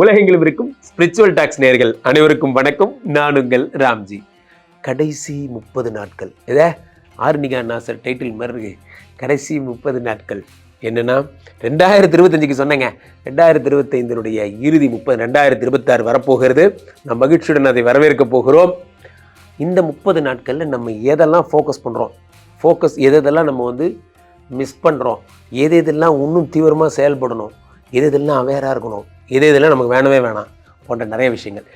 உலகெங்கிலும் இருக்கும் spiritual tax நேர்கள் அனைவருக்கும் வணக்கம். நான் உங்கள் ராம்ஜி. கடைசி முப்பது நாட்கள். இதே ஆர்னிகா நாசர் டைட்டில் மாதிரி இருக்கு. கடைசி முப்பது நாட்கள். என்னன்னா ரெண்டாயிரத்தி இருபத்தஞ்சுக்கு சொன்னேங்க. ரெண்டாயிரத்தி இருபத்தைந்தினுடைய இறுதி முப்பது ரெண்டாயிரத்தி இருபத்தாறு வரப்போகிறது. நம் மகிழ்ச்சியுடன் அதை வரவேற்க போகிறோம். இந்த முப்பது நாட்களில் நம்ம எதெல்லாம் ஃபோக்கஸ் பண்ணுறோம் ஃபோக்கஸ் எதெல்லாம் நம்ம வந்து மிஸ் பண்ணுறோம் எது எதெல்லாம் இன்னும் தீவிரமாக செயல்படணும்? எது எதெல்லாம் அவேராக இருக்கணும்? இதே இதெல்லாம் நமக்கு வேணவே வேணாம் போன்ற நிறைய விஷயங்கள்.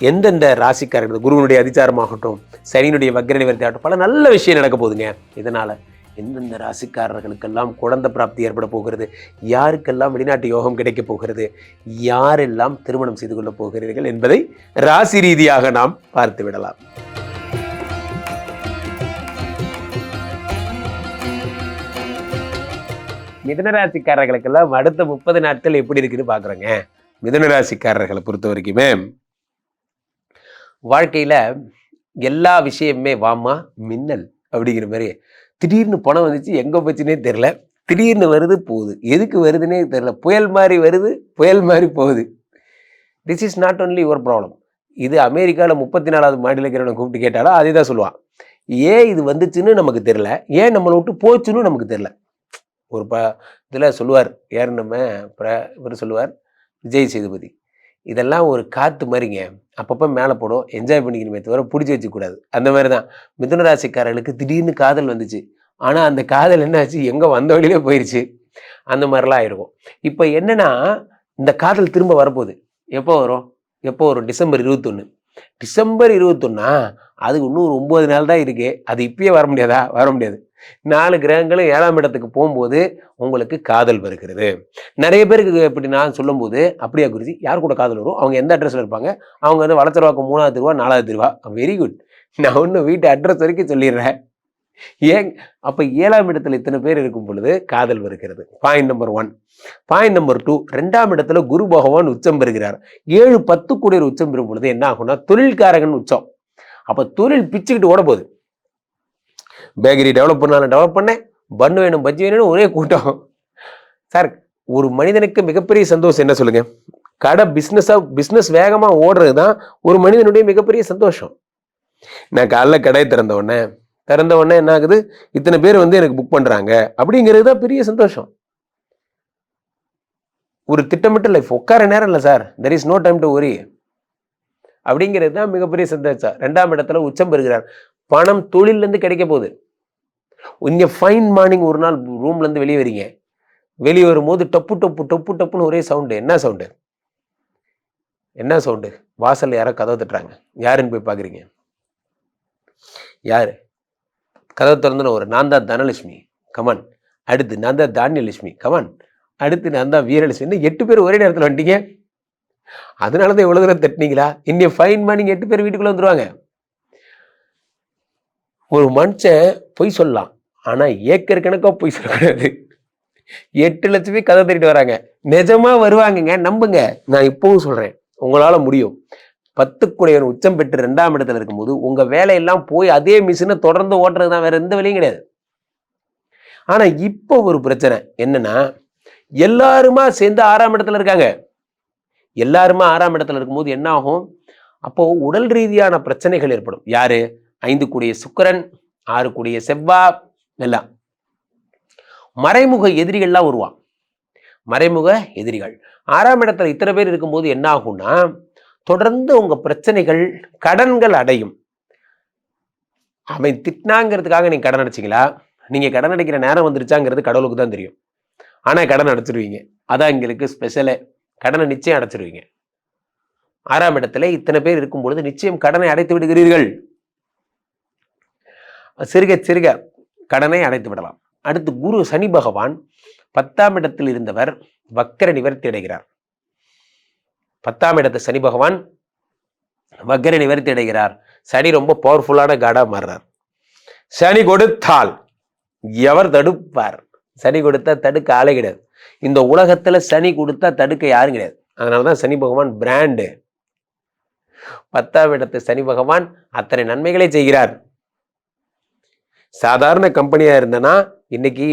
எந்தெந்த ராசிக்காரர்கள் குருவனுடைய அதிச்சாரமாகட்டும் சனியினுடைய வக்ர நிவர்த்தி ஆகட்டும் பல நல்ல விஷயம் நடக்க போகுதுங்க. இதனால் எந்தெந்த ராசிக்காரர்களுக்கெல்லாம் குழந்தை பிராப்தி ஏற்பட போகிறது? யாருக்கெல்லாம் வெளிநாட்டு யோகம் கிடைக்கப் போகிறது? யாரெல்லாம் திருமணம் செய்து கொள்ளப் போகிறீர்கள் என்பதை ராசி ரீதியாக நாம் பார்த்து விடலாம். மிதனராசிக்காரர்களுக்கெல்லாம் அடுத்த முப்பது நாட்கள் எப்படி இருக்குன்னு பார்க்குறோங்க. மிதனராசிக்காரர்களை பொறுத்த வரைக்குமே வாழ்க்கையில் எல்லா விஷயமுமே வாமா மின்னல் அப்படிங்கிற மாதிரி திடீர்னு பணம் வந்துச்சு எங்கே போச்சுன்னே தெரில திடீர்னு வருது போகுது. எதுக்கு வருதுன்னே தெரில புயல் மாதிரி வருது புயல் மாதிரி போகுது. This is not only your problem இது அமெரிக்காவில் முப்பத்தி நாலாவது மாடியில் இருக்கிறவனை கூப்பிட்டு கேட்டாலும் அதே தான் சொல்லுவான். ஏன் இது வந்துச்சுன்னு நமக்கு தெரில ஏன் நம்மளை விட்டு போச்சுன்னு நமக்கு தெரில ஒரு ப இதில் சொல்லுவார் யார் நம்ம அப்புறம் இவர் சொல்லுவார் விஜய் சேதுபதி. இதெல்லாம் ஒரு காற்று மாதிரிங்க. அப்பப்போ மேலே போடும் என்ஜாய் பண்ணிக்கணுமே தவிர பிடிச்சி வச்சுக்கூடாது அந்த மாதிரி தான் மிதுன ராசிக்காரர்களுக்கு திடீர்னு காதல் வந்துச்சு. ஆனால் அந்த காதல் என்னாச்சு? எங்கே வந்த வழியிலே போயிடுச்சு அந்த மாதிரிலாம் ஆயிருக்கும். இப்போ என்னென்னா இந்த காதல் திரும்ப வரப்போகுது. எப்போ வரும்? எப்போ வரும்? டிசம்பர் இருபத்தொன்று டிசம்பர் இருபத்தொன்னா அதுக்கு இன்னும் ஒரு ஒம்பது நாள் தான் இருக்குது அது இப்பயே வர முடியாதா? வர முடியாது. நாலு கிரகங்களும் ஏழாம் இடத்துக்கு போகும்போது உங்களுக்கு காதல் வருகிறது. நிறைய பேருக்கு இப்படி நான் சொல்லும்போது அப்படியா குருஜி? யார் கூட காதல் வரும்? அவங்க எந்த அட்ரஸில் இருப்பாங்க? அவங்க வந்து வளர்த்துருவாக்கு மூணாவது திருவா நாலாவது திருவா? வெரி குட் நான் ஒன்றும் வீட்டு அட்ரஸ் வரைக்கும் சொல்லிடுறேன். ஏன்? அப்போ ஏழாம் இடத்துல இத்தனை பேர் இருக்கும் பொழுது காதல் வருகிறது. Point number one point number two ரெண்டாம் இடத்துல குரு பகவான் உச்சம் பெறுகிறார். ஏழு பத்து கூடிய உச்சம் பெறும் பொழுது என்ன ஆகும்னா தொழில்காரகன் உச்சம். அப்போ தொழில் பிச்சுக்கிட்டு ஓட போகுது. பேக்கரி டெவலப் பண்ணாலும் டெவலப் பண்ணேன். பண்ணு வேணும் பஜ்ஜி வேணும்னு ஒரே கூட்டம். சார் ஒரு மனிதனுக்கு மிகப்பெரிய சந்தோஷம் என்ன சொல்லுங்க? கடை பிஸ்னஸாக பிஸ்னஸ் வேகமாக ஓடுறது தான் ஒரு மனிதனுடைய மிகப்பெரிய சந்தோஷம். நான் காலைல கடை திறந்த உடனே திறந்த உடனே என்ன ஆகுது? இத்தனை பேர் வந்து எனக்கு புக் பண்ணுறாங்க அப்படிங்கிறது தான் பெரிய சந்தோஷம். ஒரு திட்டமிட்ட லைஃப் உட்கார நேரம் இல்லை sir there is no time to worry அப்படிங்கிறது தான் மிகப்பெரிய சந்தோஷம் ரெண்டாம் இடத்துல உச்சம் பெறுகிறார். பணம் தொழிலேருந்து கிடைக்க போகுது. இங்கே ஃபைன் மார்னிங் ஒரு நாள் ரூம்லேருந்து வெளியே வரீங்க. வெளியே வரும்போது டப்பு டப்பு டப்பு டப்புன்னு ஒரே சவுண்டு என்ன சவுண்டு என்ன சவுண்டு வாசல்ல யாரோ கதவை தட்டுறாங்க. யாருன்னு போய் பார்க்குறீங்க யாரு? கதவை திறந்துன ஒரு நான் தான் தனலட்சுமி. கமான் அடுத்து நான் தான் தானியலட்சுமி. கமான் அடுத்து நான் தான் வீரலட்சுமி. எட்டு பேர் ஒரே நேரத்தில் வந்துட்டீங்க. அதனால தான் இவ்வளோ தூரம் தட்டினீங்களா? இன்னும் ஃபைன் மார்னிங் எட்டு பேர் வீட்டுக்குள்ளே வந்துடுவாங்க ஒரு மனுஷன் பொய் சொல்லலாம். ஆனால் ஏக்கர் கணக்காக பொய் சொல்லக்கூடாது எட்டு லட்சமே கதை தேடிட்டு வராங்க. நிஜமா வருவாங்கங்க? நம்புங்க. நான் இப்பவும் சொல்றேன். உங்களால முடியும். பத்துக்குடையவன் உச்சம் பெற்று ரெண்டாம் இடத்துல இருக்கும்போது உங்க வேலையெல்லாம் போய் அதே மிஷினை தொடர்ந்து ஓட்டுறது தான் வேற எந்த வேலையும் கிடையாது. ஆனா இப்போ ஒரு பிரச்சனை என்னன்னா எல்லாருமா சேர்ந்து ஆறாம் இடத்துல இருக்காங்க. எல்லாருமா ஆறாம் இடத்துல இருக்கும்போது என்ன ஆகும்? அப்போ உடல் ரீதியான பிரச்சனைகள் ஏற்படும். யாரு? ஐந்து கூடிய சுக்கிரன் ஆறு கூடிய செவ்வாய் நல்லா மறைமுக எதிரிகள்லாம் வருவான். மறைமுக எதிரிகள். ஆறாம் இடத்துல இத்தனை பேர் இருக்கும்போது என்ன ஆகும்னா தொடர்ந்து உங்கள் பிரச்சனைகள் கடன்கள் அடையும். அவன் திட்டினாங்கிறதுக்காக நீங்கள் கடன் அடைச்சிங்களா? நீங்கள் கடன் அடைக்கிற நேரம் வந்துருச்சாங்கிறது கடவுளுக்கு தான் தெரியும். ஆனால் கடன் அடைச்சிருவீங்க. அதான் எங்களுக்கு ஸ்பெஷலே கடனை நிச்சயம் அடைச்சிருவீங்க. ஆறாம் இடத்துல இத்தனை பேர் இருக்கும் பொழுது நிச்சயம் கடனை அடைத்து விடுகிறீர்கள். சிறுக சிறுக. கடனை அடைத்து விடலாம். அடுத்து குரு சனி பகவான் பத்தாம் இடத்தில் இருந்தவர் வக்கர நிவர்த்தி அடைகிறார். பத்தாம் இடத்து சனி பகவான் வக்கர நிவர்த்தி அடைகிறார். சனி ரொம்ப பவர்ஃபுல்லான காடாக மாறுறார். சனி கொடுத்தால் எவர் தடுப்பார்? சனி கொடுத்தா தடுக்க ஆளே கிடையாது. இந்த உலகத்தில் சனி கொடுத்தா தடுக்க யாரும் கிடையாது. அதனாலதான் சனி பகவான் பிராண்டு பத்தாம் இடத்து சனி பகவான் அத்தனை நன்மைகளை செய்கிறார். சாதாரண கம்பெனியாக இருந்தேன்னா இன்னைக்கு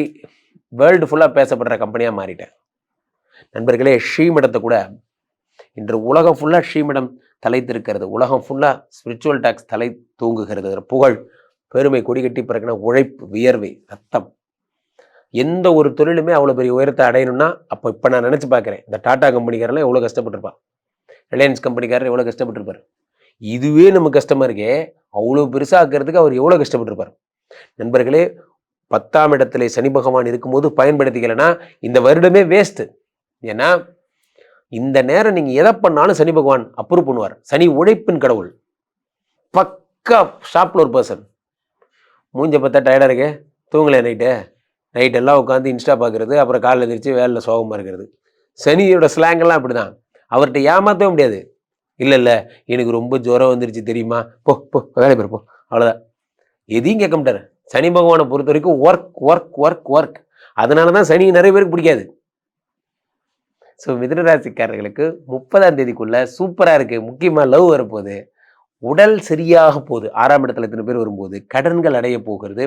வேர்ல்டு ஃபுல்லாக பேசப்படுற கம்பெனியாக மாறிட்டேன். நண்பர்களே ஸ்ரீமடத்தை கூட இன்று உலகம் ஃபுல்லாக ஸ்ரீமடம் தலைத்திருக்கிறது. உலகம் ஃபுல்லாக ஸ்பிரிச்சுவல் டாக்ஸ் தலை தூங்குகிறது. புகழ் பெருமை கொடிகட்டி பிறகுனா உழைப்பு வியர்வை ரத்தம். எந்த ஒரு தொழிலுமே அவ்வளோ பெரிய உயரத்தை அடையணும்னா அப்போ இப்போ நான் நினச்சி பார்க்குறேன் இந்த டாடா கம்பெனிக்காரெல்லாம் எவ்வளோ கஷ்டப்பட்டிருப்பான் ரிலையன்ஸ் கம்பெனிக்காரர் எவ்வளோ கஷ்டப்பட்டிருப்பார்? இதுவே நம்ம கஷ்டமாக இருக்கே அவ்வளோ பெருசாக ஆக்கிறதுக்கு அவர் எவ்வளோ கஷ்டப்பட்டிருப்பார்? நண்பர்களே பத்தாம் இடத்துல சனி பகவான் இருக்கும்போது பயன்படுத்திக்கலைன்னா இந்த வருடமே வேஸ்ட்டு ஏன்னா இந்த நேரம் நீங்கள் எதை பண்ணாலும் சனி பகவான் அப்ரூவ் பண்ணுவார். சனி உழைப்பின் கடவுள். பக்கா ஷாப்பில் ஒரு பர்சன் மூஞ்ச பார்த்தா டயர்டாக இருக்கே. தூங்கலை நைட்டு நைட் எல்லாம் உட்காந்து இன்ஸ்டா பார்க்குறது அப்புறம் காலையில் எழுந்திரிச்சு வேலையில் சோகமாக இருக்கிறது. சனியோட ஸ்லாங்கெல்லாம் அப்படி தான் அவர்கிட்ட ஏமாற்றவே முடியாது. இல்லை இல்லை எனக்கு ரொம்ப ஜுரம் வந்துருச்சு தெரியுமா? போ போ வேலை பேர் போ. அவ்வளோதான் எதையும் கேட்க மாட்டார். சனி பகவானை பொறுத்த வரைக்கும் ஒர்க் ஒர்க் ஒர்க் ஒர்க் அதனால தான் சனி நிறைய பேருக்கு பிடிக்காது. ஸோ மிதனராசிக்காரர்களுக்கு முப்பதாம் தேதிக்குள்ள சூப்பராக இருக்குது முக்கியமாக லவ் வரப்போகுது. உடல் சரியாக போகுது. ஆறாம் இடத்துல இத்தனை பேர் வரும்போது கடன்கள் அடைய போகிறது.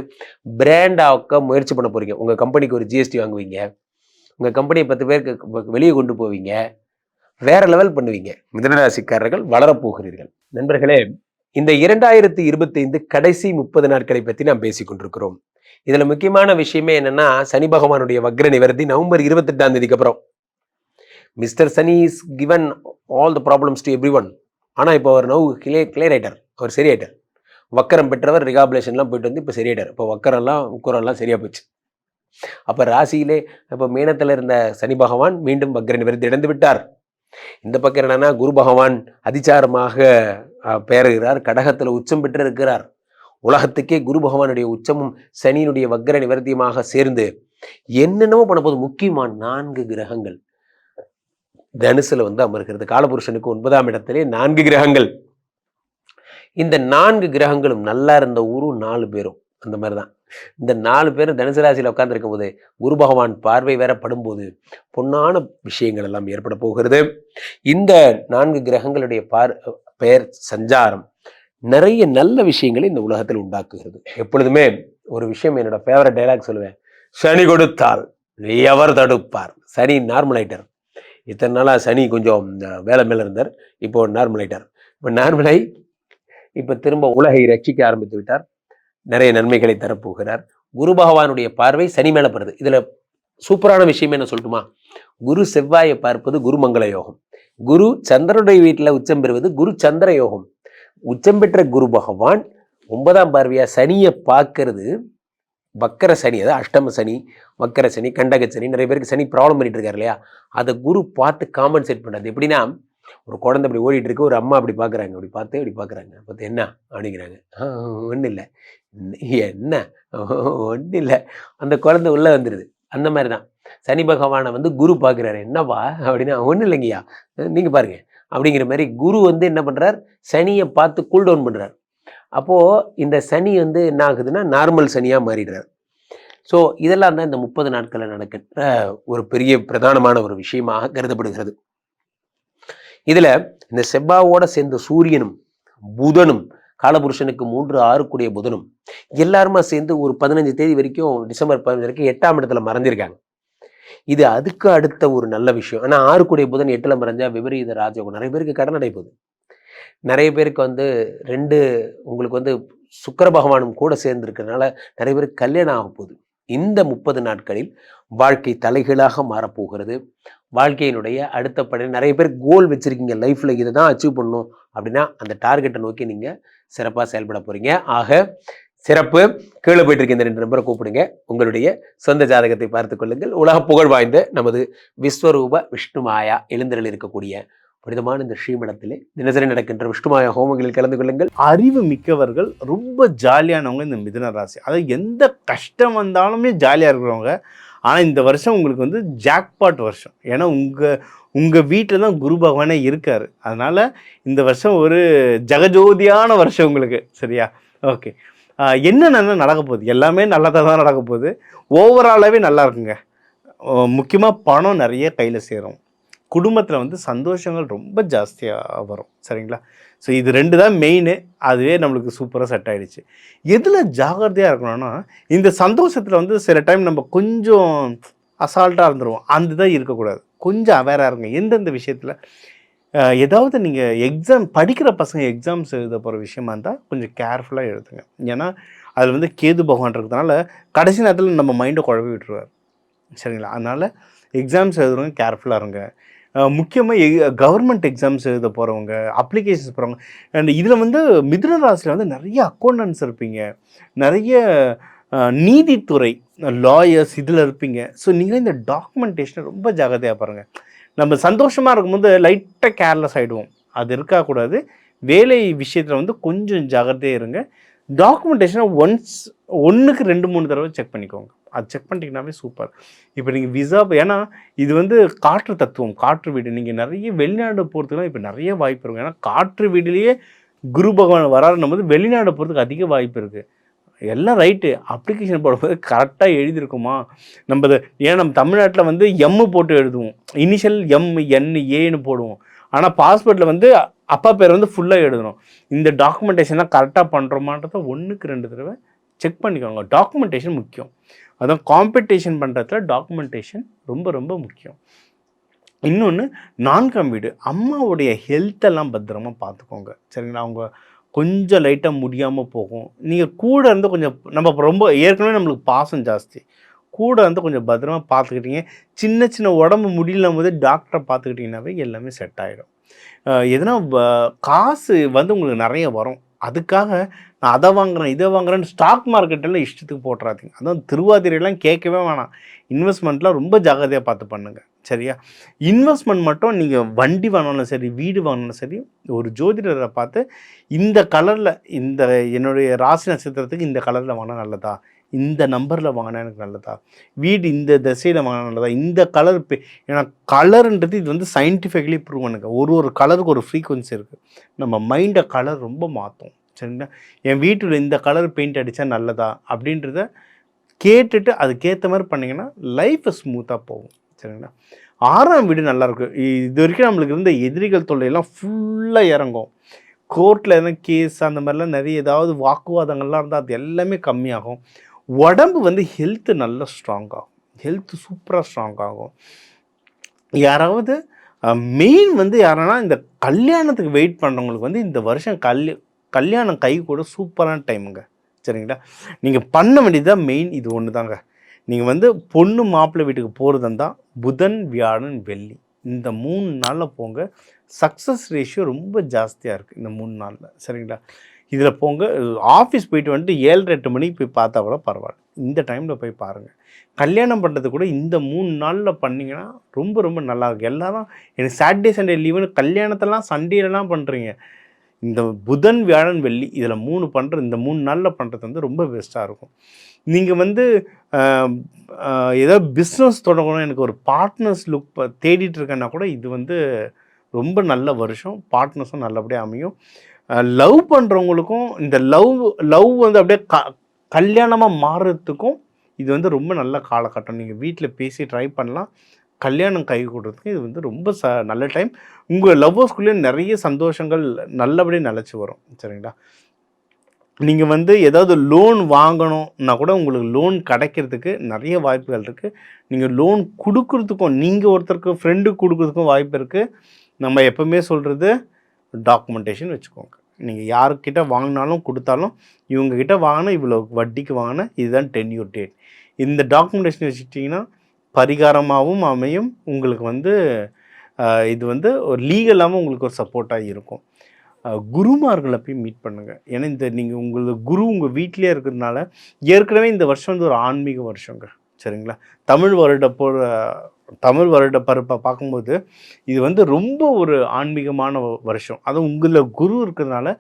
பிராண்ட் ஆக்க முயற்சி பண்ண போகிறீங்க உங்கள் கம்பெனிக்கு ஒரு ஜிஎஸ்டி வாங்குவீங்க. உங்கள் கம்பெனியை பத்து பேருக்கு வெளியே கொண்டு போவீங்க. வேற லெவல் பண்ணுவீங்க. மிதனராசிக்காரர்கள் வளரப்போகிறீர்கள் நண்பர்களே இந்த இரண்டாயிரத்தி இருபத்தைந்து கடைசி முப்பது நாட்களை பற்றி நாம் பேசிக்கொண்டிருக்கிறோம். இதில் முக்கியமான விஷயமே என்னன்னா சனி பகவானுடைய வக்ர நிவர்த்தி நவம்பர் இருபத்தெட்டாம் தேதிக்கு அப்புறம். Mister Shani is given all the problems to everyone ஆனால் இப்போ அவர் நவ் கிளே கிளியர் ஆயிட்டார். அவர் சரியாயிட்டார். வக்கரம் பெற்றவர் ரிகாபுலேஷன்லாம் போயிட்டு வந்து இப்போ சரியாயிட்டார். இப்போ வக்கரெல்லாம் உக்கரெல்லாம் சரியாக போச்சு. அப்போ ராசியிலே இப்போ மீனத்தில் இருந்த சனி பகவான் மீண்டும் வக்ர நிவர்த்தி இழந்து விட்டார். இந்த பக்கம் என்னன்னா குரு பகவான் அதிச்சாரமாக அஹ், பெயர்கிறார். கடகத்தில் உச்சம் பெற்று இருக்கிறார் உலகத்துக்கே குரு பகவானுடைய உச்சமும் சனியினுடைய வக்ர நிவர்த்தியுமாக சேர்ந்து என்னென்னவோ பண்ண போது முக்கியமான நான்கு கிரகங்கள். தனுசுல வந்து அமர்கிறது. காலபுருஷனுக்கு ஒன்பதாம் இடத்திலே நான்கு கிரகங்கள். இந்த நான்கு கிரகங்களும் நல்லா இருந்த ஊரும் நாலு பேரும். அந்த மாதிரி தான் இந்த நாலு பேரும் தனுசு ராசியில் உட்காந்துருக்கும் போது குரு பகவான் பார்வை வேற படும்போது பொன்னான விஷயங்கள் எல்லாம் ஏற்பட போகிறது. இந்த நான்கு கிரகங்களுடைய பார் பெயர் சஞ்சாரம் நிறைய நல்ல விஷயங்களை இந்த உலகத்தில் உண்டாக்குகிறது. எப்பொழுதுமே ஒரு விஷயம் என்னோட ஃபேவரட் டைலாக் சொல்லுவேன். சனி கொடுத்தால் எவர் தடுப்பார்? சனி நார்மலைட்டர் இத்தனை நாளாக சனி கொஞ்சம் வேலை மேலே இருந்தார். இப்போ நார்மல் இப்போ நார்மலை இப்போ திரும்ப உலகை ரட்சிக்க ஆரம்பித்து விட்டார். நிறைய நன்மைகளை தரப்போகிறார். குரு பகவானுடைய பார்வை சனி மேலே படுது. இதில் சூப்பரான விஷயம் என்ன சொல்லட்டுமா? குரு செவ்வாயை பார்ப்பது குருமங்கள யோகம். குரு சந்திரனுடைய வீட்டில் உச்சம் பெறுவது குரு சந்திர யோகம். உச்சம் பெற்ற குரு பகவான் ஒன்பதாம் பார்வையாக சனியை பார்க்கறது. வக்கர சனி அதாவது அஷ்டம சனி வக்கர சனி கண்டக சனி நிறைய பேருக்கு சனி ப்ராப்ளம் பண்ணிட்டு இருக்காரு இல்லையா? அதை குரு பார்த்து காம்பன்சேட் பண்ணுறது எப்படின்னா ஒரு குழந்தை அப்படி ஓடிட்டு இருக்கு ஒரு அம்மா அப்படி பார்க்குறாங்க அப்படி பார்த்து அப்படி பார்க்குறாங்க பார்த்து என்ன? அப்படிங்கிறாங்க. ஒன்றும் இல்லை. என்ன ஒன்றும் இல்லை. அந்த குழந்தை உள்ளே வந்துடுது அந்த மாதிரி தான் சனி பகவானை வந்து குரு பார்க்குறாரு என்னப்பா? அப்படின்னா ஒன்றும் இல்லைங்கய்யா. நீங்கள் பாருங்க. அப்படிங்கிற மாதிரி குரு வந்து என்ன பண்ணுறார் சனியை பார்த்து கூல் டவுன் பண்ணுறார் அப்போது இந்த சனி வந்து என்ன ஆகுதுன்னா நார்மல் சனியாக மாறிடுறார். ஸோ இதெல்லாம் தான் இந்த முப்பது நாட்களில் நடக்கின்ற ஒரு பெரிய பிரதானமான ஒரு விஷயமாக கருதப்படுகிறது. இதில் இந்த செவ்வாவோட சேர்ந்த சூரியனும் புதனும் காலபுருஷனுக்கு மூன்று ஆறுக்குடைய புதனும் எல்லாருமா சேர்ந்து ஒரு பதினஞ்சு தேதி வரைக்கும் டிசம்பர் பதினஞ்சு வரைக்கும் எட்டாம் இடத்துல மறைஞ்சிருக்காங்க இது அதுக்கு அடுத்த ஒரு நல்ல விஷயம். ஆனால் ஆறுக்குடைய புதன் எட்டில் மறைஞ்சா விபரீத ராஜயோகம். நிறைய பேருக்கு கடன் அடை நிறைய பேருக்கு வந்து ரெண்டு உங்களுக்கு வந்து சுக்கர பகவானும் கூட சேர்ந்துருக்கிறதுனால நிறைய பேருக்கு கல்யாணம் ஆக போகுது. இந்த முப்பது நாட்களில் வாழ்க்கை தலைகீழாக மாறப்போகிறது வாழ்க்கையினுடைய அடுத்த படி. நிறைய பேர் கோல் வச்சுருக்கீங்க. லைஃப்பில் இதை தான் அச்சீவ் பண்ணணும் அப்படின்னா அந்த டார்கெட்டை நோக்கி நீங்கள் சிறப்பாக செயல்பட போகிறீங்க ஆக சிறப்பு. கீழே போயிட்டு இருக்க இந்த ரெண்டு நம்பரை கூப்பிடுங்க. உங்களுடைய சொந்த ஜாதகத்தை பார்த்துக்கொள்ளுங்கள் உலக புகழ் வாய்ந்த நமது விஸ்வரூப விஷ்ணுமாயா எழுந்தரில் இருக்கக்கூடிய புனிதமான இந்த ஸ்ரீமடத்திலே தினசரி நடக்கின்ற விஷ்ணுமாயா ஹோமங்களில் கலந்து கொள்ளுங்கள். அறிவு மிக்கவர்கள் ரொம்ப ஜாலியானவங்க இந்த மிதுன ராசி. அதாவது எந்த கஷ்டம் வந்தாலுமே ஜாலியாக இருக்கிறவங்க ஆனால் இந்த வருஷம் உங்களுக்கு வந்து ஜாக்பாட் வருஷம். ஏன்னா உங்கள் உங்கள் வீட்டில் தான் குரு பகவானே இருக்கார். அதனால் இந்த வருஷம் ஒரு ஜெகஜோதியான வருஷம் உங்களுக்கு. சரியா? ஓகே. என்னென்ன நடக்க போகுது? எல்லாமே நல்லதாக தான் நடக்க போகுது. ஓவராலாகவே நல்லா இருக்குங்க. முக்கியமாக பணம் நிறைய கையில் சேரும். குடும்பத்தில் வந்து சந்தோஷங்கள் ரொம்ப ஜாஸ்தியாக வரும். சரிங்களா? ஸோ இது ரெண்டு தான் மெயின் அதுவே நம்மளுக்கு சூப்பராக செட் ஆகிடுச்சு எதில் ஜாகிரதையாக இருக்கணும்னா இந்த சந்தோஷத்தில் வந்து சில டைம் நம்ம கொஞ்சம் அசால்ட்டாக இருந்துருவோம். அந்த தான் இருக்கக்கூடாது. கொஞ்சம் அவேராக இருங்க. எந்தெந்த விஷயத்தில் ஏதாவது நீங்கள் எக்ஸாம் படிக்கிற பசங்க எக்ஸாம்ஸ் எழுத போகிற விஷயமா இருந்தால் கொஞ்சம் கேர்ஃபுல்லாக எழுதுங்க. ஏன்னா அதில் வந்து கேது பகவான் இருக்கிறதுனால கடைசி நேரத்தில் நம்ம மைண்டை குழப்பி விட்டுருவார். சரிங்களா? அதனால் எக்ஸாம்ஸ் எழுதுறவங்க கேர்ஃபுல்லாக இருங்க. முக்கியமாக கவர்மெண்ட் எக்ஸாம்ஸ் எழுத போகிறவங்க அப்ளிகேஷன்ஸ் போகிறவங்க அண்ட் இதில் வந்து மிதுன ராசியில் வந்து நிறைய அக்கௌண்டன்ஸ் இருப்பீங்க. நிறைய நீதித்துறை லாயர்ஸ் இதில் இருப்பீங்க. ஸோ நீங்கள் இந்த டாக்குமெண்டேஷனை ரொம்ப ஜாகிரதையாக பாருங்கள் நம்ம சந்தோஷமாக இருக்கும்போது லைட்டாக கேர்லெஸ் ஆகிடுவோம் அது இருக்கக்கூடாது வேலை விஷயத்தில் வந்து கொஞ்சம் ஜாகிரதையாக இருங்க. டாக்குமெண்டேஷனை ஒன்ஸ் ஒன்றுக்கு ரெண்டு மூணு தடவை செக் பண்ணிக்கோங்க. அது செக் பண்ணிட்டீங்கன்னாவே சூப்பர் இப்போ நீங்கள் விசா ஏன்னா இது வந்து காற்று தத்துவம் காற்று வீடு. நீங்கள் நிறைய வெளிநாடு போகிறதுக்குலாம் இப்போ நிறைய வாய்ப்பு இருக்கும் ஏன்னா காற்று வீடுலேயே குரு பகவான் வராருன்னும் போது வெளிநாடு போகிறதுக்கு அதிக வாய்ப்பு இருக்குது எல்லாம் ரைட்டு அப்ளிகேஷன் போடும்போது கரெக்டாக எழுதியிருக்குமா? நம்ம ஏன்னா ஏன் நம்ம தமிழ்நாட்டில் வந்து எம்மு போட்டு எழுதுவோம். இனிஷியல் எம் என் ஏன்னு போடுவோம். ஆனால் பாஸ்போர்ட்டில் வந்து அப்பா பேர் வந்து ஃபுல்லாக எழுதணும். இந்த டாக்குமெண்டேஷன்லாம் கரெக்டாக பண்ணுறோமான்றத ஒன்றுக்கு ரெண்டு தடவை செக் பண்ணிக்கோங்க. டாக்குமெண்டேஷன் முக்கியம். அதான் காம்படிஷன் பண்ணுறதுல டாக்குமெண்டேஷன் ரொம்ப ரொம்ப முக்கியம். இன்னொன்று நான் வீடு. அம்மாவுடைய ஹெல்த்தெல்லாம் பத்திரமா பார்த்துக்கோங்க சரிங்களா? அவங்க கொஞ்சம் லைட்டாக முடியாமல் போகும். நீங்கள் கூட இருந்து கொஞ்சம் நம்ம ரொம்ப ஏற்கனவே நம்மளுக்கு பாசம் ஜாஸ்தி. கூட இருந்து கொஞ்சம் பத்திரமா பார்த்துக்கிட்டீங்க சின்ன சின்ன உடம்பு முடியல போது டாக்டரை பார்த்துக்கிட்டிங்கனாவே எல்லாமே செட் ஆகிடும் எதனா வ- காசு வந்து உங்களுக்கு நிறைய வரும். அதுக்காக நான் அதை வாங்குறேன் இதை வாங்குறேன்னு ஸ்டாக் மார்க்கெட்டெல்லாம் இஷ்டத்துக்கு போட்டுறாதீங்க. அதுவும் திருவாதிரையெல்லாம் கேட்கவே வேணாம். இன்வெஸ்ட்மெண்ட்லாம் ரொம்ப ஜாகிரதையாக பார்த்து பண்ணுங்கள் சரியா? இன்வெஸ்ட்மெண்ட் மட்டும் நீங்கள் வண்டி வாங்கினாலும் சரி வீடு வாங்கினாலும் சரி ஒரு ஜோதிடரை பார்த்து இந்த கலரில் இந்த என்னுடைய ராசி நட்சத்திரத்துக்கு இந்த கலரில் வாங்கினா நல்லதா? இந்த நம்பரில் வாங்கினா எனக்கு நல்லதா? வீடு இந்த திசையில் வாங்கினா நல்லதா? இந்த கலர் ஏன்னா கலருன்றது இது வந்து சயின்டிஃபிக்கலி ப்ரூவ் பண்ணுங்க ஒரு ஒரு கலருக்கு ஒரு ஃப்ரீக்குவன்சி இருக்குது நம்ம மைண்டை கலர் ரொம்ப மாற்றும் சரிங்களா? என் வீட்டில் இந்த கலர் பெயிண்ட் அடித்தா நல்லதா? அப்படின்றத கேட்டுட்டு அதுக்கேற்ற மாதிரி பண்ணிங்கன்னா லைஃப்பை ஸ்மூத்தாக போகும். சரிங்களா? ஆறாம் வீடு நல்லாயிருக்கும் இது வரைக்கும் நம்மளுக்கு இருந்த எதிரிகள் தொல்லையெல்லாம் ஃபுல்லாக இறங்கும். கோர்ட்டில் எதனா கேஸ் அந்த மாதிரிலாம் நிறைய ஏதாவது வாக்குவாதங்கள்லாம் இருந்தால் அது எல்லாமே கம்மியாகும். உடம்பு வந்து ஹெல்த்து நல்லா ஸ்ட்ராங் ஆகும். ஹெல்த்து சூப்பராக ஸ்ட்ராங் ஆகும். யாராவது மெயின் வந்து யாருன்னா இந்த கல்யாணத்துக்கு வெயிட் பண்ணுறவங்களுக்கு வந்து இந்த வருஷம் கல்ய கல்யாணம் கை கூட சூப்பரான டைமுங்க சரிங்களா? நீங்கள் பண்ண வேண்டியதுதான் மெயின் இது ஒன்று தாங்க. நீங்கள் வந்து பொண்ணு மாப்பிள்ளை வீட்டுக்கு போகிறது இருந்தால் புதன் வியாழன் வெள்ளி. இந்த மூணு நாளில் போங்க. சக்ஸஸ் ரேஷியோ ரொம்ப ஜாஸ்தியாக இருக்குது இந்த மூணு நாளில். சரிங்களா? இதில் போங்க ஆஃபீஸ் போயிட்டு வந்துட்டு ஏழரை எட்டு மணிக்கு போய் பார்த்தா கூட பரவாயில்ல. இந்த டைமில் போய் பாருங்கள் கல்யாணம் பண்ணுறது கூட இந்த மூணு நாளில் பண்ணிங்கன்னா ரொம்ப ரொம்ப நல்லா இருக்கும். எல்லாரும் எனக்கு சாட்டர்டே சண்டே லீவுன்னு கல்யாணத்தெல்லாம் சண்டேலலாம் பண்ணுறீங்க இந்த புதன் வியாழன் வெள்ளி இதில் மூணு பண்ணுற இந்த மூணு நாளில் பண்ணுறது வந்து ரொம்ப பெஸ்ட்டாக இருக்கும். நீங்கள் வந்து ஏதோ பிஸ்னஸ் தொடங்கணும் எனக்கு ஒரு பார்ட்னர்ஸ் லுக் தேடிட்டு இருக்கேன்னா கூட இது வந்து ரொம்ப நல்ல வருஷம். பார்ட்னர்ஸும் நல்லபடியாக அமையும். லவ் பண்ணுறவங்களுக்கும் இந்த லவ் லவ் வந்து அப்படியே க கல்யாணமாக மாறுறதுக்கும் இது வந்து ரொம்ப நல்ல காலகட்டம். நீங்கள் வீட்டில் பேசி ட்ரை பண்ணலாம். கல்யாணம் கை கொடுறதுக்கு இது வந்து ரொம்ப ச நல்ல டைம் உங்கள் லவ்வர்ஸ்குள்ளேயும் நிறைய சந்தோஷங்கள் நல்லபடியாக நிலச்சி வரும். சரிங்களா? நீங்கள் வந்து ஏதாவது லோன் வாங்கணும்னா கூட உங்களுக்கு லோன் கிடைக்கிறதுக்கு நிறைய வாய்ப்புகள் இருக்குது நீங்கள் லோன் கொடுக்குறதுக்கும் நீங்கள் ஒருத்தருக்கு ஃப்ரெண்டுக்கு கொடுக்குறதுக்கும் வாய்ப்பு இருக்குது நம்ம எப்பவுமே சொல்கிறது டாக்குமெண்டேஷன் வச்சுக்கோங்க. நீங்கள் யாருக்கிட்ட வாங்கினாலும் கொடுத்தாலும் இவங்கக்கிட்ட வாங்கினா இவ்வளோ வட்டிக்கு வாங்கினா இதுதான் டென்யூர் டேட் இந்த டாக்குமெண்டேஷன் வச்சுட்டிங்கன்னா பரிகாரமாகவும் அமையும். உங்களுக்கு வந்து இது வந்து ஒரு லீகலாகவும் உங்களுக்கு ஒரு சப்போர்ட்டாக இருக்கும். குருமார்களை போய் மீட் பண்ணுங்கள் ஏன்னா இந்த நீங்கள் உங்களது குரு உங்கள் வீட்டிலே இருக்கிறதுனால ஏற்கனவே இந்த வருஷம் வந்து ஒரு ஆன்மீக வருஷங்க. சரிங்களா? தமிழ் வருட போகிற தமிழ் வருட பருப்பை பார்க்கும்போது இது வந்து ரொம்ப ஒரு ஆன்மீகமான வ- வருஷம். அதுவும் உங்களில் குரு இருக்கிறதுனால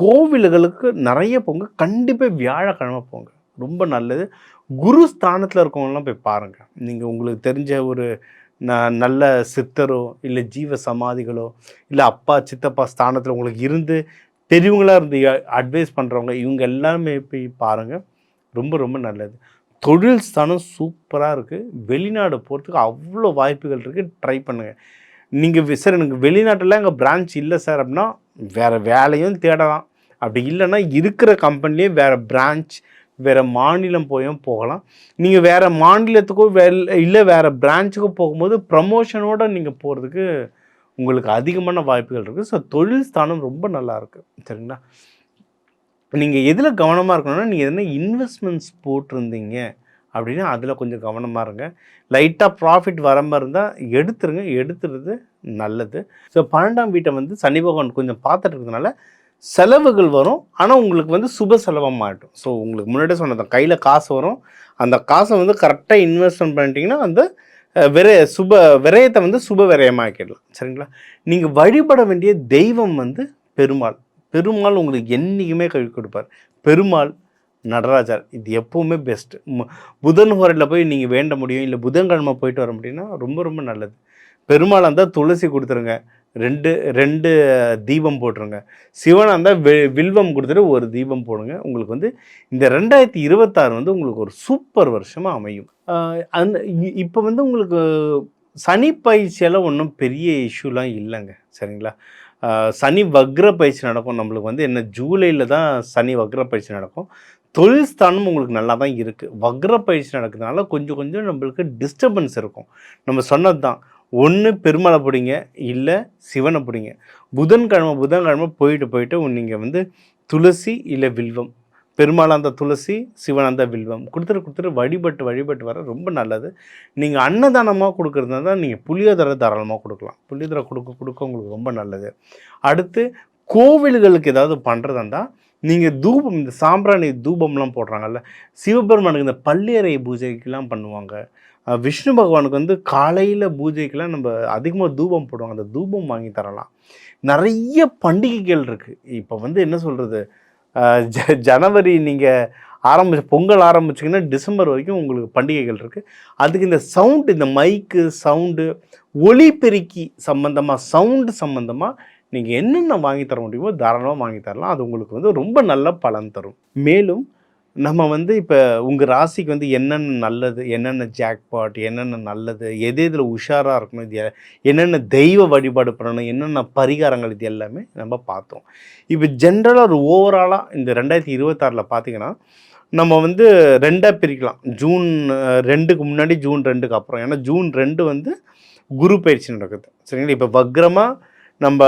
கோவில்களுக்கு நிறைய போங்க. கண்டிப்பாக வியாழக்கிழமை போங்க. ரொம்ப நல்லது. குரு ஸ்தானத்தில் இருக்கவங்கலாம் போய் பாருங்கள் நீங்கள் உங்களுக்கு தெரிஞ்ச ஒரு ந நல்ல சித்தரோ இல்லை ஜீவ சமாதிகளோ இல்லை அப்பா சித்தப்பா ஸ்தானத்தில் உங்களுக்கு இருந்து பெரியவங்களாக இருந்து அட்வைஸ் பண்ணுறவங்க இவங்க எல்லாருமே போய் பாருங்கள் ரொம்ப ரொம்ப நல்லது. தொழில் ஸ்தானம் சூப்பராக இருக்குது வெளிநாடு போகிறதுக்கு அவ்வளோ வாய்ப்புகள் இருக்குது ட்ரை பண்ணுங்கள் நீங்கள் சார் எனக்கு வெளிநாட்டில் எங்கள் பிரான்ச் இல்லை சார் அப்படின்னா வேறு வேலையும் தேடலாம். அப்படி இல்லைன்னா இருக்கிற கம்பெனிலே வேறு பிரான்ச் வேறு மாநிலம் போயும் போகலாம். நீங்கள் வேறு மாநிலத்துக்கோ வே இல்லை வேறு பிரான்ச்சுக்கோ போகும்போது ப்ரமோஷனோடு நீங்கள் போகிறதுக்கு உங்களுக்கு அதிகமான வாய்ப்புகள் இருக்குது ஸோ தொழில் ஸ்தானம் ரொம்ப நல்லா இருக்குது இப்போ நீங்கள் எதில் கவனமாக இருக்கணும்னா நீங்கள் என்ன இன்வெஸ்ட்மெண்ட்ஸ் போட்டிருந்தீங்க அப்படின்னா அதில் கொஞ்சம் கவனமாக இருங்க. லைட்டாக ப்ராஃபிட் வர மாதிரி இருந்தால் எடுத்துருங்க. எடுத்துறது நல்லது. ஸோ பன்னெண்டாம் வீட்டை வந்து சனி பகவான் கொஞ்சம் பார்த்துட்டு இருக்கிறதுனால செலவுகள் வரும். ஆனால் உங்களுக்கு வந்து சுப செலவாக மாட்டும் ஸோ உங்களுக்கு முன்னாடியே சொன்னது கையில் காசு வரும். அந்த காசை வந்து கரெக்டாக இன்வெஸ்ட்மெண்ட் பண்ணிட்டீங்கன்னா அந்த விரய சுப விரயத்தை வந்து சுப விரயமாக்கிடலாம். சரிங்களா? நீங்கள் வழிபட வேண்டிய தெய்வம் வந்து பெருமாள். பெருமாள் உங்களுக்கு என்றைக்குமே கவி கொடுப்பார். பெருமாள் நடராஜர் இது எப்போவுமே பெஸ்ட்டு புதன் ஹோரையில் போய் நீங்கள் வேண்ட முடியும் இல்லை புதன்கிழமை போயிட்டு வர முடியும்னா ரொம்ப ரொம்ப நல்லது. பெருமாள் இருந்தால் துளசி கொடுத்துருங்க. ரெண்டு ரெண்டு தீபம் போட்டுருங்க. சிவனாக இருந்தால் வெ வில்வம் கொடுத்துட்டு ஒரு தீபம் போடுங்க. உங்களுக்கு வந்து இந்த ரெண்டாயிரத்தி இருபத்தாறு வந்து உங்களுக்கு ஒரு சூப்பர் வருஷமாக அமையும். அந்த இப்போ வந்து உங்களுக்கு சனி பயிற்சியெல்லாம் ஒன்றும் பெரிய இஷ்யூலாம் இல்லைங்க. சரிங்களா? சனி வக்ர பயிற்சி நடக்கும். நம்மளுக்கு வந்து என்ன ஜூலையில் தான் சனி வக்ர பயிற்சி நடக்கும். தொழில் ஸ்தானம் உங்களுக்கு நல்லா தான் இருக்குது வக்ர பயிற்சி நடக்கிறதுனால கொஞ்சம் கொஞ்சம் நம்மளுக்கு டிஸ்டர்பன்ஸ் இருக்கும். நம்ம சொன்னது தான். ஒன்று பெருமாளை பிடிங்க. இல்லை சிவனை பிடிங்க. புதன்கிழமை புதன்கிழமை போயிட்டு போயிட்டு நீங்கள் வந்து துளசி இல்லை வில்வம் பெருமாள் அந்த துளசி சிவன் அந்த வில்வம். கொடுத்துட்டு கொடுத்துட்டு வழிபட்டு வழிபட்டு வர ரொம்ப நல்லது. நீங்கள் அன்னதானமாக கொடுக்குறதா தான் நீங்கள் புளியோதரை தாராளமாக கொடுக்கலாம். புளியோதரை கொடுக்க கொடுக்க உங்களுக்கு ரொம்ப நல்லது. அடுத்து கோவில்களுக்கு ஏதாவது பண்ணுறதா இருந்தால் நீங்கள் தூபம் இந்த சாம்பிராணி தூபம்லாம் போடுறாங்கல்ல சிவபெருமானுக்கு இந்த பள்ளியறை பூஜைக்கெலாம் பண்ணுவாங்க. விஷ்ணு பகவானுக்கு வந்து காலையில் பூஜைக்கெலாம் நம்ம அதிகமாக தூபம் போடுவாங்க. அந்த தூபம் வாங்கி தரலாம். நிறைய பண்டிகைகள் இருக்குது இப்போ வந்து என்ன சொல்கிறது ஜ ஜனவரி நீங்கள் ஆரம்பிச்சு பொங்கல் ஆரம்பிச்சிங்கன்னா டிசம்பர் வரைக்கும் உங்களுக்கு பண்டிகைகள் இருக்குது அதுக்கு இந்த சவுண்டு இந்த மைக்கு சவுண்டு ஒலிபெருக்கி சம்மந்தமாக சவுண்டு சம்மந்தமாக நீங்கள் என்னென்ன வாங்கி தர முடியுமோ தாராளமாக வாங்கி தரலாம். அது உங்களுக்கு வந்து ரொம்ப நல்ல பலன் தரும். மேலும் நம்ம வந்து இப்போ உங்கள் ராசிக்கு வந்து என்னென்ன நல்லது என்னென்ன ஜாக்பாட் என்னென்ன நல்லது எது இதில் உஷாராக இருக்கணும் இது என்னென்ன தெய்வ வழிபாடு பண்ணணும் என்னென்ன பரிகாரங்கள் இது எல்லாமே நம்ம பார்த்தோம். இப்போ ஜென்ரலாக ஒரு ஓவராலாக இந்த ரெண்டாயிரத்தி இருபத்தாறில் பார்த்தீங்கன்னா நம்ம வந்து ரெண்டாக பிரிக்கலாம். ஜூன் ரெண்டுக்கு முன்னாடி ஜூன் ரெண்டுக்கு அப்புறம். ஏன்னா ஜூன் ரெண்டு வந்து குரு பயிற்சி நடக்குது. சரிங்களா? இப்போ வக்ரமாக நம்ம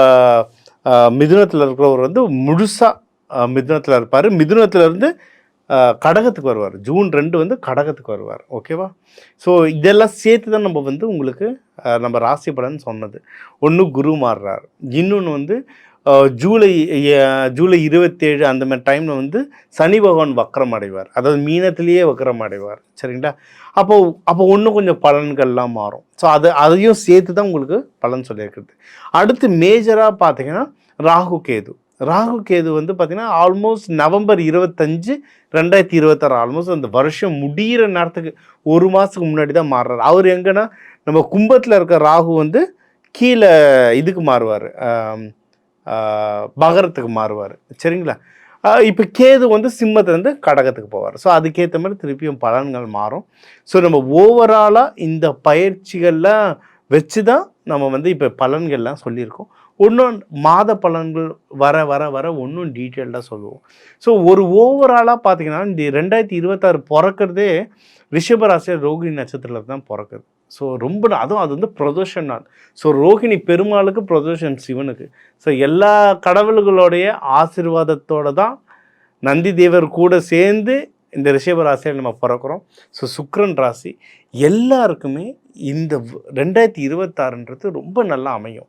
மிதுனத்தில் இருக்கிறவர் வந்து முழுசாக மிதுனத்தில் இருப்பார். மிதுனத்துலேருந்து கடகத்துக்கு வருவார். ஜூன் ரெண்டு வந்து கடகத்துக்கு வருவார். ஓகேவா? ஸோ இதெல்லாம் சேர்த்து தான் நம்ம வந்து உங்களுக்கு நம்ம ராசி பலன் சொன்னது. ஒன்று குரு மாறுறார். இன்னொன்று வந்து ஜூலை ஜூலை இருபத்தேழு அந்த மாதிரி டைமில் வந்து சனி பகவான் வக்கரம் அடைவார். அதாவது மீனத்திலேயே வக்கரம் அடைவார். சரிங்களா? அப்போ அப்போ ஒன்றும் கொஞ்சம் பலன்கள்லாம் மாறும். ஸோ அது அதையும் சேர்த்து தான் உங்களுக்கு பலன் சொல்லியிருக்கிறது. அடுத்து மேஜராக பார்த்தீங்கன்னா ராகு கேது. ராகு கேது வந்து பார்த்திங்கன்னா ஆல்மோஸ்ட் நவம்பர் இருபத்தஞ்சு ரெண்டாயிரத்தி இருபத்தாறு ஆல்மோஸ்ட் அந்த வருஷம் முடிகிற நேரத்துக்கு ஒரு மாதத்துக்கு முன்னாடி தான் மாறுறாரு. அவர் எங்கன்னா நம்ம கும்பத்தில் இருக்க ராகு வந்து கீழே இதுக்கு மாறுவார். பகரத்துக்கு மாறுவார். சரிங்களா? இப்போ கேது வந்து சிம்மத்துலேருந்து கடகத்துக்கு போவார். ஸோ அதுக்கேற்ற மாதிரி திருப்பியும் பலன்கள் மாறும். ஸோ நம்ம ஓவராலாக இந்த பயிற்சிகள்லாம் வச்சு தான் நம்ம வந்து இப்போ பலன்கள்லாம் சொல்லியிருக்கோம். இன்னும் மாத பலன்கள் வர வர வர இன்னும் டீட்டெயில்டாக சொல்லுவோம். ஸோ ஒரு ஓவராலாக பார்த்தீங்கன்னா இந்த ரெண்டாயிரத்தி இருபத்தாறு பிறக்கிறதே ரிஷபராசியர் ரோகிணி நட்சத்திரத்தில் தான் பிறக்குது. ஸோ ரொம்ப நா- அதுவும் அது வந்து பிரதோஷம் நாள். ஸோ ரோகிணி பெருமாளுக்கு பிரதோஷம் சிவனுக்கு. ஸோ எல்லா கடவுள்களுடைய ஆசீர்வாதத்தோட தான் நந்தி தேவர் கூட சேர்ந்து இந்த ரிஷபராசியில் நம்ம பிறக்கிறோம். ஸோ சுக்கிரன் ராசி எல்லாருக்குமே இந்த ரெண்டாயிரத்தி இருபத்தாறுன்றது ரொம்ப நல்லா அமையும்.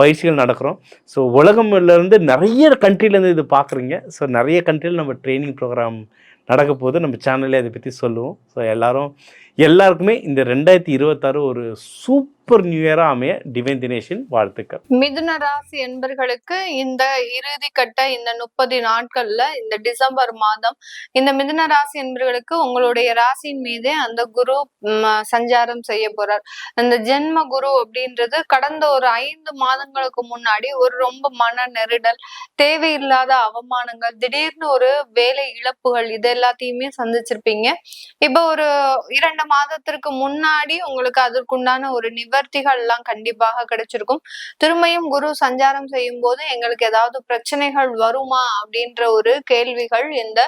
பயிற்சிகள் நடக்கிறோம். ஸோ உலகம்லேருந்து நிறைய கண்ட்ரிலேருந்து இது பார்க்குறீங்க. ஸோ நிறைய கண்ட்ரியில் நம்ம ட்ரைனிங் ப்ரோக்ராம் நடக்க போது நம்ம சேனல்லே அதை பற்றி சொல்லுவோம். ஸோ எல்லாரும் எல்லாருக்குமே இந்த ரெண்டாயிரத்தி இருபத்தாறு ஒரு சூப்பர் நியூ இயராக அமைய டிவைன் தினேஷின் வாழ்த்துக்கள். மிதுன ராசி என்பர்களுக்கு இந்த இறுதி கட்ட இந்த முப்பது நாட்கள்ல இந்த டிசம்பர் மாதம் இந்த மிதுன ராசி என்பர்களுக்கு உங்களுடைய ராசியின் மீதே அந்த குரு சஞ்சாரம் செய்ய போறார். இந்த ஜென்ம குரு அப்படின்றது கடந்த ஒரு ஐந்து மாதங்களுக்கு முன்னாடி ஒரு ரொம்ப மன நெருடல் தேவையில்லாத அவமானங்கள் திடீர்னு ஒரு வேலை இழப்புகள் இது எல்லாத்தையுமே சந்திச்சிருப்பீங்க. இப்போ ஒரு இரண்டு மாதத்திற்கு முன்னாடி உங்களுக்கு அதற்குண்டான ஒரு நிவர்த்திகள் எல்லாம் கண்டிப்பாக கிடைச்சிருக்கும். திரும்பியும் குரு சஞ்சாரம் செய்யும் போது எங்களுக்கு ஏதாவது பிரச்சனைகள் வருமா அப்படின்ற ஒரு கேள்விகள் இந்த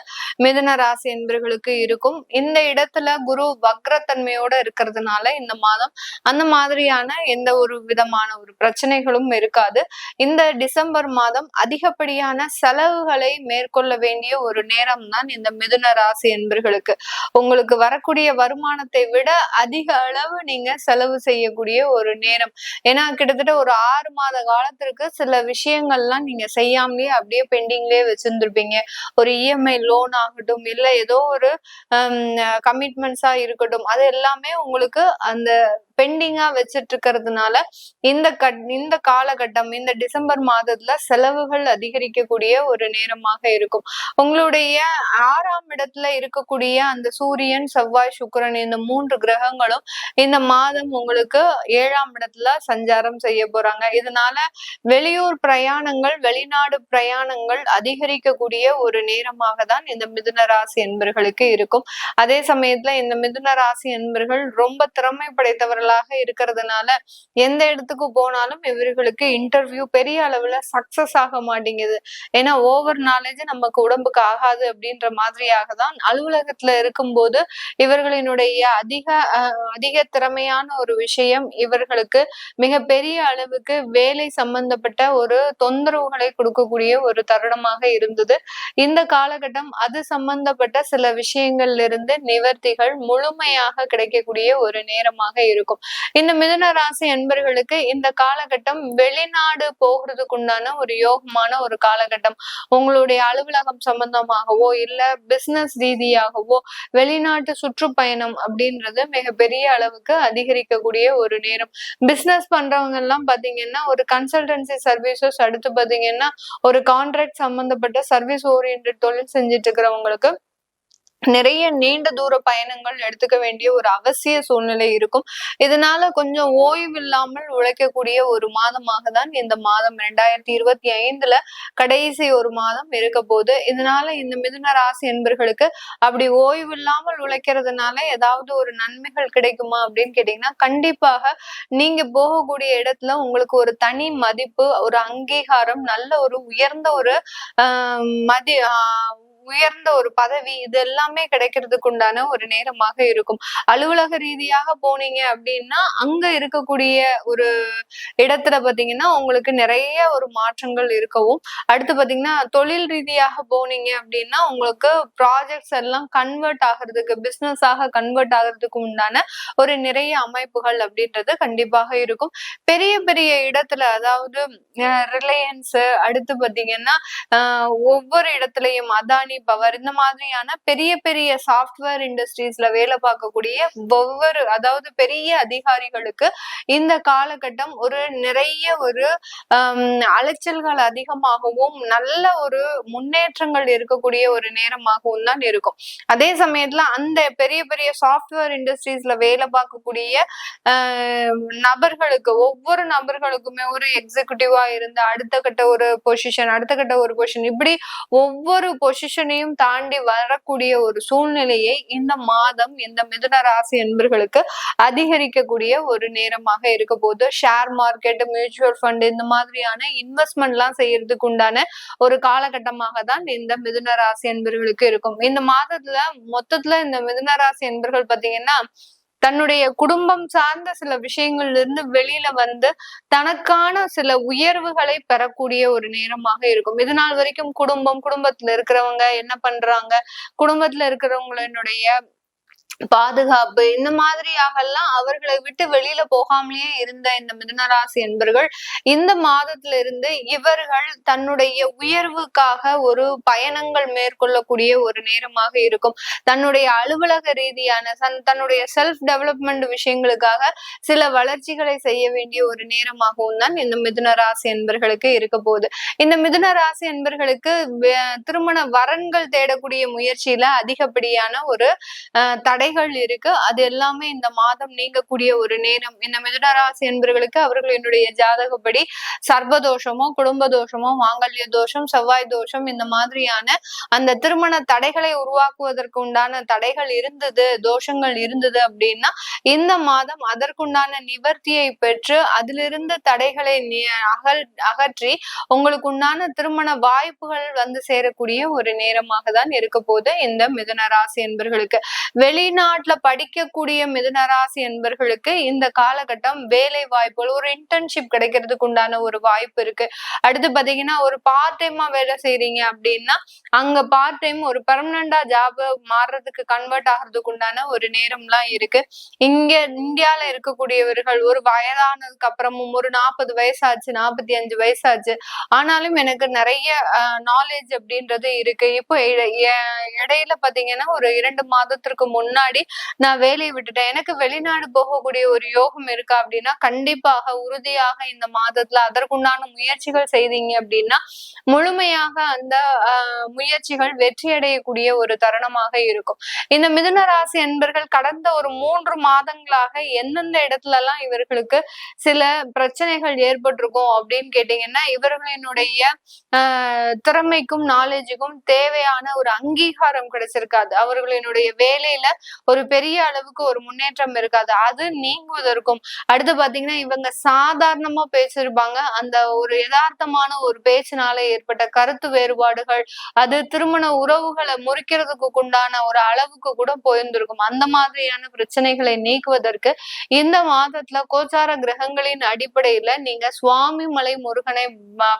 மிதன ராசி என்பர்களுக்கு இருக்கும். இந்த இடத்துல குரு வக்ரத்தன்மையோட இருக்கிறதுனால இந்த மாதம் அந்த மாதிரியான எந்த ஒரு விதமான ஒரு பிரச்சனைகளும் இருக்காது. இந்த டிசம்பர் மாதம் அதிகப்படியான செலவுகளை மேற்கொள்ள வேண்டிய ஒரு நேரம் தான் இந்த மிதுன ராசி என்பர்களுக்கு. உங்களுக்கு வரக்கூடிய வருமானத்தை விட அதிக அளவு நீங்க செலவு செய்யக்கூடிய ஒரு நேரம். ஏன்னா கிட்டத்தட்ட ஒரு ஆறு மாத காலத்திற்கு சில விஷயங்கள்லாம் நீங்க செய்யாமலே அப்படியே பெண்டிங்லயே வச்சிருந்திருப்பீங்க. ஒரு இஎம்ஐ லோன் ஆகட்டும் இல்ல ஏதோ ஒரு கமிட்மெண்ட்ஸா இருக்கட்டும் அது எல்லாமே உங்களுக்கு அந்த பெண்டிங்கா வச்சிட்டு இருக்கிறதுனால இந்த கட் இந்த காலகட்டம் இந்த டிசம்பர் மாதத்துல செலவுகள் அதிகரிக்கக்கூடிய ஒரு நேரமாக இருக்கும். உங்களுடைய ஆறாம் இடத்துல இருக்கக்கூடிய அந்த சூரியன் செவ்வாய் சுக்கிரன் இந்த மூன்று கிரகங்களும் இந்த மாதம் உங்களுக்கு ஏழாம் இடத்துல சஞ்சாரம் செய்ய போறாங்க. இதனால வெளியூர் பிரயாணங்கள் வெளிநாடு பிரயாணங்கள் அதிகரிக்கக்கூடிய ஒரு நேரமாக தான் இந்த மிதுன ராசி என்பர்களுக்கு இருக்கும். அதே சமயத்துல இந்த மிதுன ராசி என்பர்கள் ரொம்ப திறமை இவர்களாக இருக்கிறதுனால எந்த இடத்துக்கு போனாலும் இவர்களுக்கு இன்டர்வியூ பெரிய அளவுல சக்சஸ் ஆக மாட்டேங்குது. ஏன்னா ஓவர் நாலேஜ் நமக்கு உடம்புக்கு ஆகாது அப்படின்ற மாதிரியாக தான் அலுவலகத்துல இருக்கும்போது இவர்களினுடைய அதிக அதிக திறமையான ஒரு விஷயம் இவர்களுக்கு மிக பெரிய அளவுக்கு வேலை சம்பந்தப்பட்ட ஒரு தொந்தரவுகளை கொடுக்கக்கூடிய ஒரு தருணமாக இருந்தது. இந்த காலகட்டம் அது சம்பந்தப்பட்ட சில விஷயங்கள்ல இருந்து நிவர்த்திகள் முழுமையாக கிடைக்கக்கூடிய ஒரு நேரமாக இருக்கும். இந்த மிதுன ராசி என்பர்களுக்கு இந்த காலகட்டம் வெளிநாடு போகிறதுக்கு உண்டான ஒரு யோகமான ஒரு காலகட்டம். உங்களுடைய அலுவலகம் சம்பந்தமாகவோ இல்ல பிசினஸ் ரீதியாகவோ வெளிநாட்டு சுற்றுப்பயணம் அப்படின்றது மிகப்பெரிய அளவுக்கு அதிகரிக்கக்கூடிய ஒரு நேரம். பிசினஸ் பண்றவங்க எல்லாம் பாத்தீங்கன்னா ஒரு கன்சல்டன்சி சர்வீசஸ் அடுத்து பாத்தீங்கன்னா ஒரு கான்ட்ராக்ட் சம்பந்தப்பட்ட சர்வீஸ் ஓரியன்ட் தொழில் செஞ்சுட்டு இருக்கிறவங்களுக்கு நிறைய நீண்ட தூர பயணங்கள் எடுத்துக்க வேண்டிய ஒரு அவசிய சூழ்நிலை இருக்கும். இதனால கொஞ்சம் ஓய்வு இல்லாமல் உழைக்கக்கூடிய ஒரு மாதமாக தான் இந்த மாதம் ரெண்டாயிரத்தி இருபத்தி ஐந்துல கடைசி ஒரு மாதம் இருக்க போகுது. இதனால இந்த மிதுன ராசி என்பர்களுக்கு அப்படி ஓய்வு இல்லாமல் உழைக்கிறதுனால ஏதாவது ஒரு நன்மைகள் கிடைக்குமா அப்படின்னு கேட்டீங்கன்னா கண்டிப்பாக நீங்க போகக்கூடிய இடத்துல உங்களுக்கு ஒரு தனி மதிப்பு ஒரு அங்கீகாரம் நல்ல ஒரு உயர்ந்த ஒரு ஆஹ் மதி ஆஹ் உயர்ந்த ஒரு பதவி இது எல்லாமே கிடைக்கிறதுக்கு உண்டான ஒரு நேரமாக இருக்கும். அலுவலக ரீதியாக போனீங்க அப்படின்னா அங்க இருக்கக்கூடிய ஒரு இடத்துல பாத்தீங்கன்னா உங்களுக்கு நிறைய ஒரு மாற்றங்கள் இருக்கவும். அடுத்து பாத்தீங்கன்னா தொழில் ரீதியாக போனீங்க அப்படின்னா உங்களுக்கு ப்ராஜெக்ட்ஸ் எல்லாம் கன்வெர்ட் ஆகிறதுக்கு பிசினஸ் ஆக கன்வெர்ட் ஆகிறதுக்கு உண்டான ஒரு நிறைய அமைப்புகள் அப்படின்றது கண்டிப்பாக இருக்கும். பெரிய பெரிய இடத்துல அதாவது ரிலையன்ஸ் அடுத்து பாத்தீங்கன்னா ஆஹ் ஒவ்வொரு இடத்துலயும் அதானி பவர் இந்த மாதிரியான பெரிய பெரிய சாஃப்ட்வேர் இண்டஸ்ட்ரீஸ்ல வேலை பார்க்கக்கூடிய ஒவ்வொரு அதாவது பெரிய அதிகாரிகளுக்கு இந்த காலகட்டம் ஒரு நிறைய ஒரு அலைச்சல்கள் அதிகமாகவும் நல்ல ஒரு முன்னேற்றங்கள் இருக்கக்கூடிய ஒரு நேரமாகவும் தான் இருக்கும். அதே சமயத்துல அந்த பெரிய பெரிய சாஃப்ட்வேர் இண்டஸ்ட்ரீஸ்ல வேலை பார்க்கக்கூடிய ஆஹ், நபர்களுக்கு ஒவ்வொரு நபர்களுக்குமே ஒரு எக்ஸிகூட்டிவா இருந்து அடுத்த கட்ட ஒரு பொசிஷன் அடுத்த கட்ட ஒரு பொசிஷன் இப்படி ஒவ்வொரு பொசிஷனையும் தாண்டி வரக்கூடிய ஒரு சூழ்நிலையை இந்த மாதம் இந்த மிதுன ராசி என்பர்களுக்கு அதிகரிக்கக்கூடிய ஒரு நேரமாக இருக்க போது ஷேர் மார்க்கெட் மியூச்சுவல் ஃபண்ட் இந்த மாதிரியான இன்வெஸ்ட்மெண்ட் எல்லாம் செய்யறதுக்கு உண்டான ஒரு காலகட்டமாக தான் இந்த மிதுன ராசி என்பர்களுக்கு இருக்கும். இந்த மாதத்துல மொத்தத்துல இந்த மிதுன ராசி என்பர்கள் பாத்தீங்கன்னா தன்னுடைய குடும்பம் சார்ந்த சில விஷயங்கள்ல இருந்து வெளியில வந்து தனக்கான சில உயர்வுகளை பெறக்கூடிய ஒரு நேரமாக இருக்கும். இது நாள் வரைக்கும் குடும்பம் குடும்பத்துல இருக்கிறவங்க என்ன பண்றாங்க? குடும்பத்துல இருக்கிறவங்களுடைய பாதுகாப்பு இந்த மாதிரியாகலாம் அவர்களை விட்டு வெளியில போகாமலேயே இருந்த இந்த மிதுனராசி என்பர்கள் இந்த மாதத்துல இருந்து இவர்கள் தன்னுடைய உயர்வுக்காக ஒரு பயணங்கள் மேற்கொள்ளக்கூடிய ஒரு நேரமாக இருக்கும். தன்னுடைய அலுவலக ரீதியான தன்னுடைய செல்ஃப் டெவலப்மெண்ட் விஷயங்களுக்காக சில வளர்ச்சிகளை செய்ய வேண்டிய ஒரு நேரமாகவும் தான் இந்த மிதுன ராசி என்பர்களுக்கு இருக்க போகுது. இந்த மிதுன ராசி என்பர்களுக்கு திருமண வரன்கள் தேடக்கூடிய முயற்சியில அதிகப்படியான ஒரு அஹ், தடைகள் இருக்கு. அது எல்லாமே இந்த மாதம் நீங்கக்கூடிய ஒரு நேரம். இந்த மிதுனராசி என்பவர்களுக்கு அவர்கள் அவர்களினுடைய ஜாதகப்படி சர்வதோஷமோ குடும்ப தோஷமோ மாங்கல்ய தோஷம் செவ்வாய் தோஷம் இந்த மாதிரியான அந்த திருமண தடைகளை உருவாக்குவதற்கு உண்டான தடைகள் இருந்தது தோஷங்கள் இருந்தது அப்படின்னா இந்த மாதம் அதற்குண்டான நிவர்த்தியை பெற்று அதிலிருந்து தடைகளை நி- அகல் அகற்றி உங்களுக்கு உண்டான திருமண வாய்ப்புகள் வந்து சேரக்கூடிய ஒரு நேரமாக தான் இருக்க போகுது இந்த மிதுன ராசி என்பர்களுக்கு வெளிநாட்டுல படிக்கக்கூடிய மிதுனராசி என்பர்களுக்கு இந்த காலகட்டம் வேலை வாய்ப்புகள் ஒரு இன்டர்ன்ஷிப் கிடைக்கிறதுக்கு உண்டான ஒரு வாய்ப்பு இருக்கு. அடுத்து பாத்தீங்கன்னா ஒரு பார்ட் டைமா வேலை செய்யறீங்க அப்படின்னா அங்க பார்ட் டைம் ஒரு பெர்மனண்டா ஜாப் மாறுறதுக்கு கன்வெர்ட் ஆகிறதுக்கு உண்டான ஒரு நேரம்லாம் இருக்கு. இங்க இந்தியால இருக்கக்கூடியவர்கள் ஒரு வயதானதுக்கு அப்புறமும் ஒரு நாற்பது வயசாச்சு நாற்பத்தி அஞ்சு வயசாச்சு. ஆனாலும் எனக்கு நிறைய நாலேஜ் அப்படின்றது இருக்கு. இப்போ இடையில பாத்தீங்கன்னா ஒரு இரண்டு மாதத்திற்கு முன்னாடி நான் வேலையை விட்டுட்டேன். எனக்கு வெளிநாடு போகக்கூடிய ஒரு யோகம் இருக்கா அப்படின்னா கண்டிப்பாக உறுதியாக இந்த மாதத்துல அதற்குண்டான முயற்சிகள் செய்தீங்க அப்படின்னா முழுமையாக அந்த ஆஹ், முயற்சிகள் வெற்றி அடையக்கூடிய ஒரு தருணமாக இருக்கும். இந்த மிதுன ராசி என்பர்கள் கடந்த ஒரு மூன்று மாதங்களாக எந்தெந்த இடத்துல எல்லாம் இவர்களுக்கு சில பிரச்சனைகள் ஏற்பட்டிருக்கும் அப்படின்னு கேட்டீங்கன்னா இவர்களினுடைய ஆஹ், திறமைக்கும் நாலேஜுக்கும் தேவையான ஒரு அங்கீகாரம் கிடைச்சிருக்காது. அவர்களினுடைய வேலையில ஒரு பெரிய அளவுக்கு ஒரு முன்னேற்றம் இருக்காது. அது நீங்குவதற்கும் அடுத்து பாத்தீங்கன்னா இவங்க சாதாரணமா பேசிருப்பாங்க அந்த ஒரு யதார்த்தமான ஒரு பேச்சினால ஏற்பட்ட கருத்து வேறுபாடுகள் அது திருமண உறவுகளை முறிக்கிறதுக்கு உண்டான ஒரு அளவுக்கு கூட போயிருந்திருக்கும். அந்த மாதிரியான பிரச்சனைகளை நீக்குவதற்கு இந்த மாதத்துல கோச்சார கிரகங்களின் அடிப்படையில நீங்க சுவாமி மலை முருகனை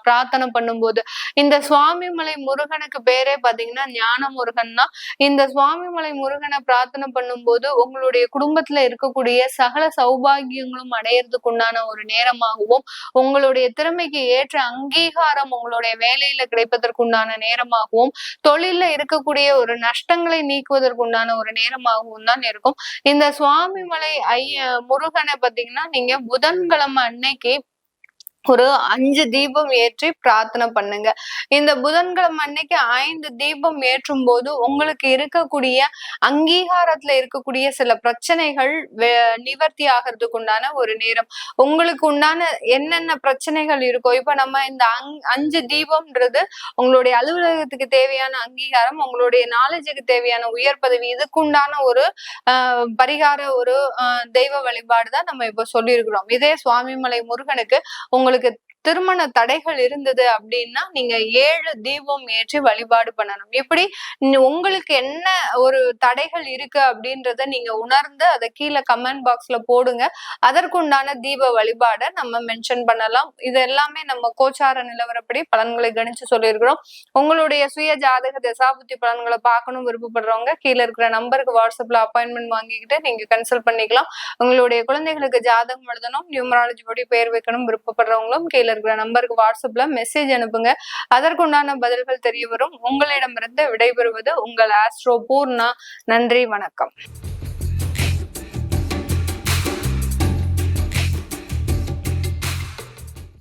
பிரார்த்தனை பண்ணும்போது இந்த சுவாமி மலை முருகனுக்கு பேரே பாத்தீங்கன்னா ஞான முருகன் தான். இந்த சுவாமி மலை முருகனை பிரார்த்தனை பண்ணும்போது உங்களுடைய குடும்பத்துல இருக்கக்கூடிய சகல சௌபாகியங்களும் அடையறதுக்கு உண்டான ஒரு நேரமாகவும் உங்களுடைய திறமைக்கு ஏற்ற அங்கீகாரம் உங்களுடைய வேலையில கிடைப்பதற்கு உண்டான நேரமாகவும் தொழில இருக்கக்கூடிய ஒரு நஷ்டங்களை நீக்குவதற்கு உண்டான ஒரு நேரமாகவும் தான் இருக்கும். இந்த சுவாமிமலை ஐய முருகனை பாத்தீங்கன்னா நீங்க புதன்கிழமை அன்னைக்கு ஒரு அஞ்சு தீபம் ஏற்றி பிரார்த்தனை பண்ணுங்க. இந்த புதன்கிழமை அன்னைக்கு ஐந்து தீபம் ஏற்றும் போது உங்களுக்கு இருக்கக்கூடிய அங்கீகாரத்துல இருக்கக்கூடிய சில பிரச்சனைகள் நிவர்த்தி ஆகிறதுக்கு உண்டான ஒரு நேரம். உங்களுக்கு உண்டான என்னென்ன பிரச்சனைகள் இருக்கோ இப்ப நம்ம இந்த அங்- அஞ்சு தீபம்ன்றது உங்களுடைய அலுவலகத்துக்கு தேவையான அங்கீகாரம் உங்களுடைய நாலேஜுக்கு தேவையான உயர் பதவி இதுக்கு உண்டான ஒரு ஆஹ் பரிகார ஒரு தெய்வ வழிபாடு தான் நம்ம இப்ப சொல்லியிருக்கிறோம். இதே சுவாமிமலை முருகனுக்கு உங்களுக்கு Good. திருமண தடைகள் இருந்தது அப்படின்னா நீங்க ஏழு தீபம் ஏற்றி வழிபாடு பண்ணணும். இப்படி உங்களுக்கு என்ன ஒரு தடைகள் இருக்கு அப்படின்றத நீங்க உணர்ந்து அதை கீழே கமெண்ட் பாக்ஸ்ல போடுங்க. அதற்குண்டான தீப வழிபாடை நம்ம மென்ஷன் பண்ணலாம். இது எல்லாமே நம்ம கோச்சார நிலவரப்படி பலன்களை கணிச்சு சொல்லியிருக்கிறோம். உங்களுடைய சுய ஜாதக தசாபுத்தி பலன்களை பார்க்கணும் விருப்பப்படுறவங்க கீழே இருக்கிற நம்பருக்கு வாட்ஸ்அப்ல அப்பாயின்மெண்ட் வாங்கிக்கிட்டு நீங்க கன்சல்ட் பண்ணிக்கலாம். உங்களுடைய குழந்தைகளுக்கு ஜாதகம் எழுதணும் நியூமராலஜி படி பெயர் வைக்கணும் விருப்பப்படுறவங்களும் கீழே இருக்கிற நம்பருக்கு வாட்ஸ்அப்ல மெசேஜ் அனுப்புங்க. அதற்குண்டான பதில்கள் தெரிய வரும். உங்களிடமிருந்து விடைபெறுவது உங்கள் ஆஸ்ட்ரோ பூர்ணா. நன்றி வணக்கம்.